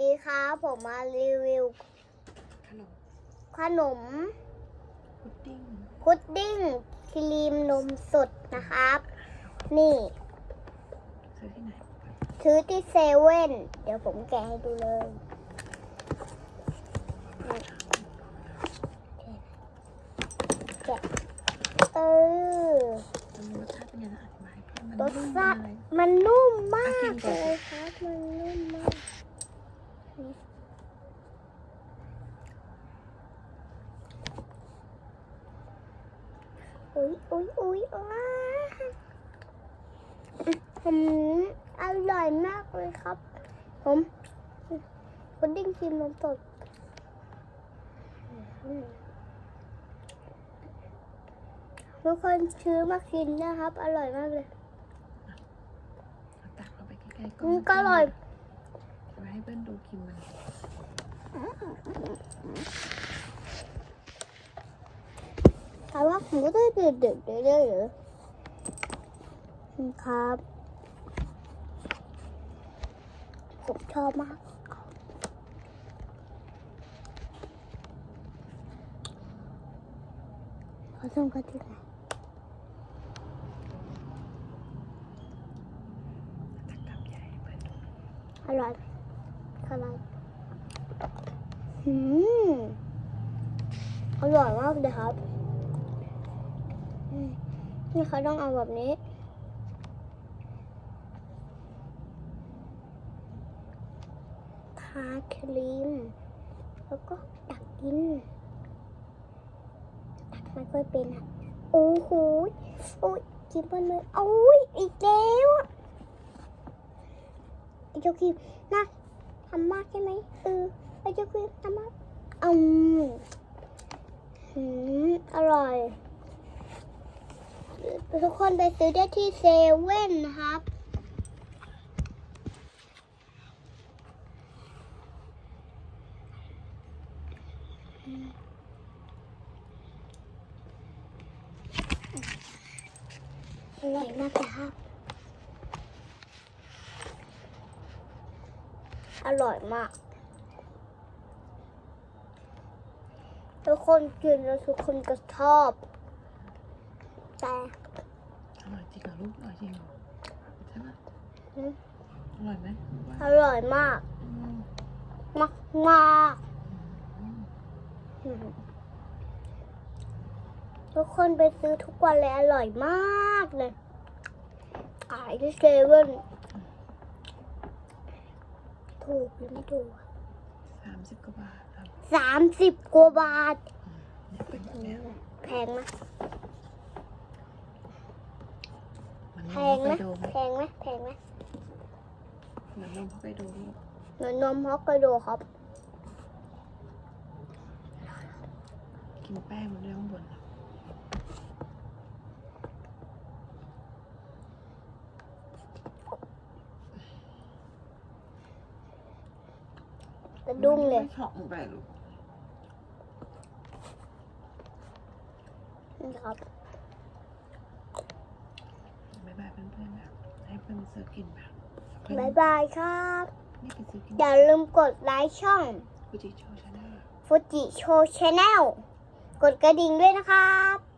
ดีครับผมมารีวิว ขนมขนมพุดดิ้งพุดดิ้งครีมนมสดนะครับ นี่ซื้อที่ไหนซื้อที่เซเว่นเดี๋ยวผมแกะให้ดูเลยแกะเออมันรสชาติเป็นยังไงอธิบายเพื่อนมันรสนุ่มชาติเลยมันนุ่มมากอะกินก่เลอนยครับ มันนุ่มมาก อุ๊ยอุ๊ยอุ๊ยอ้าผมอร่อยมากเลยครับ ผมพุดดิ้งครีมนมสดอืมทุกคนซื้อมากินนะครับ อร่อยมากเลยเอาตักเข้าไปใกล้ๆอืมก็อร่อยเอาไว้ให้เพื่อนดูกินมัน ถามว่าผมก็ได้ดื่มดื่มเรื่อยๆหรือครับผมชอบมากขาส่งกันที่ไหนอร่อยอร่อยอืมอร่อยมากเลยครับ นี่เขาต้องเอาแบบนี้ ทาครีม แล้วก็ตักกิน ตักไม่ค่อยเป็นอะ โอ้โหโอ้ยกินไปเลยโอ้ยอีกแล้วไอ้เจ้าครีมนะทำมากใช่ไหมเออไอ้เจ้าครีมทำมากอืมอร่อย ทุกคนไปซื้อได้ที่เซเว่นนะครับ อร่อยมากครับ อร่อยมาก ทุกคนกินแล้วทุกคนก็ชอบ แต่ อร่อยจริงเหรอลูกอร่อยจริงเหรอใช่ไหมอืมอร่อยไหมอร่อยมากอืมมากมากอืมอืมทุกคนไปซื้อทุกวันเลยอร่อยมากเลยขายที่เซเว่นถูกหรือไม่ถูกสามสิบกว่าบาทครับสามสิบกว่าบาทเนี่ยเป็นแบบเนี้ยแพงไหม มัน แพนงมไหมไปดูไหมแพงไหมแพงไหมเหมือนนมไปดูลูกเหมือนนมฮอกไกโดครับ กินแป้งมันด้วยข้างบนอะกระดุ้งเลยไม่เฉาะลงไปลูกนี่ครับ บายบายเพื่อนๆแบบให้เพื่อนมาซื้อกินแบบบ๊ายบายครับ นี่ไปซื้อกินอย่าลืมกดไลค์ช่องกูจิโชว์ชาแนลฟูจิโชว์ชาแนลกดกระดิ่งด้วยนะครับอืม